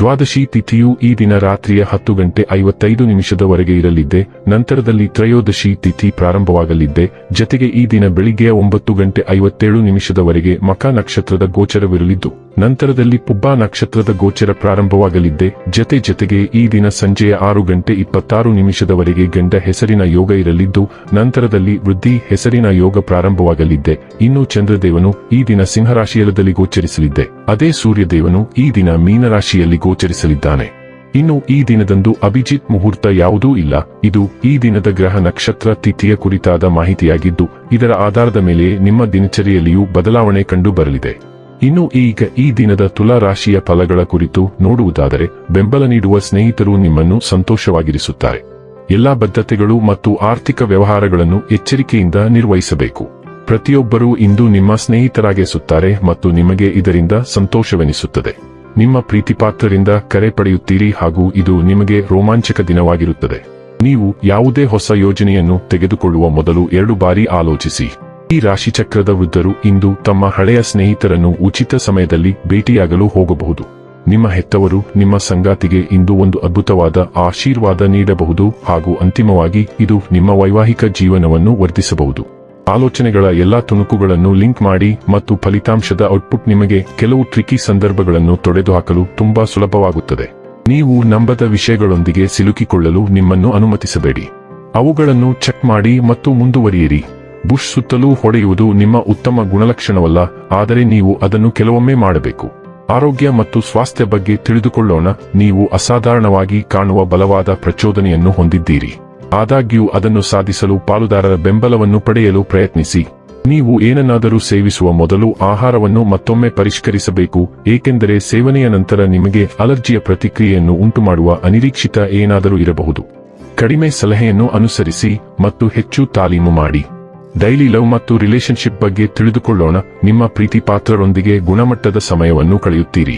ದ್ವಾದಶಿ ತಿಥಿಯು ಈ ದಿನ ರಾತ್ರಿಯ ಹತ್ತು ಗಂಟೆ ಐವತ್ತೈದು ನಿಮಿಷದವರೆಗೆ ಇರಲಿದ್ದೆ, ನಂತರದಲ್ಲಿ ತ್ರಯೋದಶಿ ತಿಥಿ ಪ್ರಾರಂಭವಾಗಲಿದ್ದೆ, ಜತೆಗೆ ಈ ದಿನ ಬೆಳಿಗ್ಗೆಯ ಒಂಬತ್ತು ಗಂಟೆ ಐವತ್ತೇಳು ನಿಮಿಷದವರೆಗೆ ಮಕ ನಕ್ಷತ್ರದ ಗೋಚರವಿರಲಿದ್ದು, ನಂತರದಲ್ಲಿ ಪುಬ್ಬಾ ನಕ್ಷತ್ರದ ಗೋಚರ ಪ್ರಾರಂಭವಾಗಲಿದ್ದೆ, ಜತೆ ಜತೆಗೆ ಈ ದಿನ ಸಂಜೆಯ ಆರು ಗಂಟೆ ಇಪ್ಪತ್ತಾರು ನಿಮಿಷದವರೆಗೆ ಗಂಡ ಹೆಸರಿನ ಯೋಗ ಇರಲಿದ್ದು, ನಂತರದಲ್ಲಿ ವೃದ್ಧಿ ಹೆಸರಿನ ಯೋಗ ಪ್ರಾರಂಭವಾಗಲಿದ್ದೆ, ಇನ್ನು ಚಂದ್ರದೇವನು ಈ ದಿನ ಸಿಂಹರಾಶಿಯಲ್ಲದಲ್ಲಿ ಗೋಚರಿಸಲಿದ್ದೆ. ಅದೇ ಸೂರ್ಯದೇವನು ಈ ದಿನ ಮೀನರಾಶಿಯಲ್ಲಿ ಗೋಚರಿಸಲಿದ್ದಾನೆ. ಇನ್ನು ಈ ದಿನದಂದು ಅಭಿಜಿತ್ ಮುಹೂರ್ತ ಯಾವುದೂ ಇಲ್ಲ. ಇದು ಈ ದಿನದ ಗ್ರಹ ನಕ್ಷತ್ರ ತಿಥಿಯ ಕುರಿತಾದ ಮಾಹಿತಿಯಾಗಿದ್ದು, ಇದರ ಆಧಾರದ ಮೇಲೆ ನಿಮ್ಮ ದಿನಚರಿಯಲ್ಲಿಯೂ ಬದಲಾವಣೆ ಕಂಡು ಬರಲಿದೆ. ಇನ್ನು ಈಗ ಈ ದಿನದ ತುಲಾ ರಾಶಿಯ ಫಲಗಳ ಕುರಿತು ನೋಡುವುದಾದರೆ, ಬೆಂಬಲ ನೀಡುವ ಸ್ನೇಹಿತರು ನಿಮ್ಮನ್ನು ಸಂತೋಷವಾಗಿರಿಸುತ್ತಾರೆ. ಎಲ್ಲಾ ಬದ್ಧತೆಗಳು ಮತ್ತು ಆರ್ಥಿಕ ವ್ಯವಹಾರಗಳನ್ನು ಎಚ್ಚರಿಕೆಯಿಂದ ನಿರ್ವಹಿಸಬೇಕು. ಪ್ರತಿಯೊಬ್ಬರೂ ಇಂದು ನಿಮ್ಮ ಸ್ನೇಹಿತರಾಗಿಸುತ್ತಾರೆ ಮತ್ತು ನಿಮಗೆ ಇದರಿಂದ ಸಂತೋಷವೆನಿಸುತ್ತದೆ. ನಿಮ್ಮ ಪ್ರೀತಿಪಾತ್ರರಿಂದ ಕರೆ ಪಡೆಯುತ್ತೀರಿ ಹಾಗೂ ಇದು ನಿಮಗೆ ರೋಮಾಂಚಕ ದಿನವಾಗಿರುತ್ತದೆ. ನೀವು ಯಾವುದೇ ಹೊಸ ಯೋಜನೆಯನ್ನು ತೆಗೆದುಕೊಳ್ಳುವ ಮೊದಲು ಎರಡು ಬಾರಿ ಆಲೋಚಿಸಿ. ಈ ರಾಶಿಚಕ್ರದ ವೃದ್ಧರು ಇಂದು ತಮ್ಮ ಹಳೆಯ ಸ್ನೇಹಿತರನ್ನು ಉಚಿತ ಸಮಯದಲ್ಲಿ ಭೇಟಿಯಾಗಲು ಹೋಗಬಹುದು. ನಿಮ್ಮ ಹೆತ್ತವರು ನಿಮ್ಮ ಸಂಗಾತಿಗೆ ಇಂದು ಒಂದು ಅದ್ಭುತವಾದ ಆಶೀರ್ವಾದ ನೀಡಬಹುದು ಹಾಗೂ ಅಂತಿಮವಾಗಿ ಇದು ನಿಮ್ಮ ವೈವಾಹಿಕ ಜೀವನವನ್ನು ವರ್ಧಿಸಬಹುದು. ಆಲೋಚನೆಗಳ ಎಲ್ಲಾ ತುಣುಕುಗಳನ್ನು ಲಿಂಕ್ ಮಾಡಿ ಮತ್ತು ಫಲಿತಾಂಶದ ಔಟ್ಪುಟ್ ನಿಮಗೆ ಕೆಲವು ಟ್ರಿಕಿ ಸಂದರ್ಭಗಳನ್ನು ತೊಡೆದುಹಾಕಲು ತುಂಬಾ ಸುಲಭವಾಗುತ್ತದೆ. ನೀವು ನಂಬದ ವಿಷಯಗಳೊಂದಿಗೆ ಸಿಲುಕಿಕೊಳ್ಳಲು ನಿಮ್ಮನ್ನು ಅನುಮತಿಸಬೇಡಿ. ಅವುಗಳನ್ನು ಚೆಕ್ ಮಾಡಿ ಮತ್ತು ಮುಂದುವರಿಯಿರಿ. ಬುಷ್ ಸುತ್ತಲೂ ಹೊಡೆಯುವುದು ನಿಮ್ಮ ಉತ್ತಮ ಗುಣಲಕ್ಷಣವಲ್ಲ, ಆದರೆ ನೀವು ಅದನ್ನು ಕೆಲವೊಮ್ಮೆ ಮಾಡಬೇಕು. ಆರೋಗ್ಯ ಮತ್ತು ಸ್ವಾಸ್ಥ್ಯ ಬಗ್ಗೆ ತಿಳಿದುಕೊಳ್ಳೋಣ, ನೀವು ಅಸಾಧಾರಣವಾಗಿ ಕಾಣುವ ಬಲವಾದ ಪ್ರಚೋದನೆಯನ್ನು ಹೊಂದಿದ್ದೀರಿ. ಆದಾಗ್ಯೂ ಅದನ್ನು ಸಾಧಿಸಲು ಪಾಲುದಾರರ ಬೆಂಬಲವನ್ನು ಪಡೆಯಲು ಪ್ರಯತ್ನಿಸಿ. ನೀವು ಏನನ್ನಾದರೂ ಸೇವಿಸುವ ಮೊದಲು ಆಹಾರವನ್ನು ಮತ್ತೊಮ್ಮೆ ಪರಿಷ್ಕರಿಸಬೇಕು, ಏಕೆಂದರೆ ಸೇವನೆಯ ನಂತರ ನಿಮಗೆ ಅಲರ್ಜಿಯ ಪ್ರತಿಕ್ರಿಯೆಯನ್ನು ಉಂಟುಮಾಡುವ ಅನಿರೀಕ್ಷಿತ ಏನಾದರೂ ಇರಬಹುದು. ಕಡಿಮೆ ಸಲಹೆಯನ್ನು ಅನುಸರಿಸಿ ಮತ್ತು ಹೆಚ್ಚು ತಾಲೀಮು ಮಾಡಿ. ಡೈಲಿ ಲವ್ ಮತ್ತು ರಿಲೇಶನ್ಶಿಪ್ ಬಗ್ಗೆ ತಿಳಿದುಕೊಳ್ಳೋಣ, ನಿಮ್ಮ ಪ್ರೀತಿ ಪಾತ್ರರೊಂದಿಗೆ ಗುಣಮಟ್ಟದ ಸಮಯವನ್ನು ಕಳೆಯುತ್ತೀರಿ.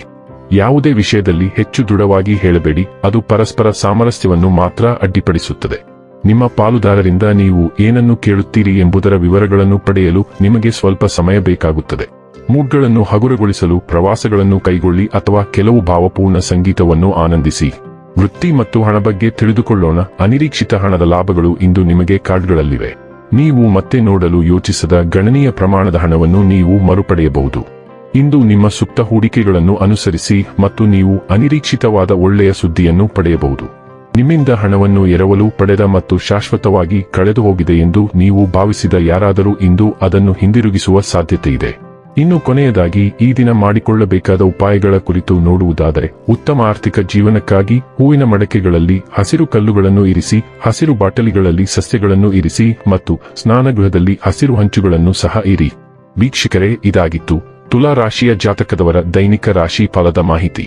ಯಾವುದೇ ವಿಷಯದಲ್ಲಿ ಹೆಚ್ಚು ದೃಢವಾಗಿ ಹೇಳಬೇಡಿ, ಅದು ಪರಸ್ಪರ ಸಾಮರಸ್ಯವನ್ನು ಮಾತ್ರ ಅಡ್ಡಿಪಡಿಸುತ್ತದೆ. ನಿಮ್ಮ ಪಾಲುದಾರರಿಂದ ನೀವು ಏನನ್ನು ಕೇಳುತ್ತೀರಿ ಎಂಬುದರ ವಿವರಗಳನ್ನು ಪಡೆಯಲು ನಿಮಗೆ ಸ್ವಲ್ಪ ಸಮಯ ಬೇಕಾಗುತ್ತದೆ. ಮೂಡ್ಗಳನ್ನು ಹಗುರಗೊಳಿಸಲು ಪ್ರವಾಸಗಳನ್ನು ಕೈಗೊಳ್ಳಿ ಅಥವಾ ಕೆಲವು ಭಾವಪೂರ್ಣ ಸಂಗೀತವನ್ನು ಆನಂದಿಸಿ. ವೃತ್ತಿ ಮತ್ತು ಹಣ ಬಗ್ಗೆ ತಿಳಿದುಕೊಳ್ಳೋಣ. ಅನಿರೀಕ್ಷಿತ ಹಣದ ಲಾಭಗಳು ಇಂದು ನಿಮಗೆ ಕಾರ್ಡ್ಗಳಲ್ಲಿವೆ ನೀವು ಮತ್ತೆ ನೋಡಲು ಯೋಚಿಸದ ಗಣನೀಯ ಪ್ರಮಾಣದ ಹಣವನ್ನು ನೀವು ಮರುಪಡೆಯಬಹುದು. ಇಂದು ನಿಮ್ಮ ಸುಪ್ತ ಹೂಡಿಕೆಗಳನ್ನು ಅನುಸರಿಸಿ ಮತ್ತು ನೀವು ಅನಿರೀಕ್ಷಿತವಾದ ಒಳ್ಳೆಯ ಸುದ್ದಿಯನ್ನು ಪಡೆಯಬಹುದು. ನಿಮ್ಮಿಂದ ಹಣವನ್ನು ಎರವಲು ಪಡೆದ ಮತ್ತು ಶಾಶ್ವತವಾಗಿ ಕಳೆದು ಹೋಗಿದೆ ಎಂದು ನೀವು ಭಾವಿಸಿದ ಯಾರಾದರೂ ಇಂದು ಅದನ್ನು ಹಿಂದಿರುಗಿಸುವ ಸಾಧ್ಯತೆ ಇದೆ ಇನ್ನು ಕೊನೆಯದಾಗಿ, ಈ ದಿನ ಮಾಡಿಕೊಳ್ಳಬೇಕಾದ ಉಪಾಯಗಳ ಕುರಿತು ನೋಡುವುದಾದರೆ, ಉತ್ತಮ ಆರ್ಥಿಕ ಜೀವನಕ್ಕಾಗಿ ಹೂವಿನ ಮಡಕೆಗಳಲ್ಲಿ ಹಸಿರು ಕಲ್ಲುಗಳನ್ನು ಇರಿಸಿ, ಹಸಿರು ಬಾಟಲಿಗಳಲ್ಲಿ ಸಸ್ಯಗಳನ್ನು ಇರಿಸಿ ಮತ್ತು ಸ್ನಾನಗೃಹದಲ್ಲಿ ಹಸಿರು ಹಂಚುಗಳನ್ನು ಸಹ ಇರಿ. ವೀಕ್ಷಕರೇ, ಇದಾಗಿತ್ತು. ತುಲಾ ರಾಶಿಯ ಜಾತಕದವರ ದೈನಿಕ ರಾಶಿ ಫಲದ ಮಾಹಿತಿ.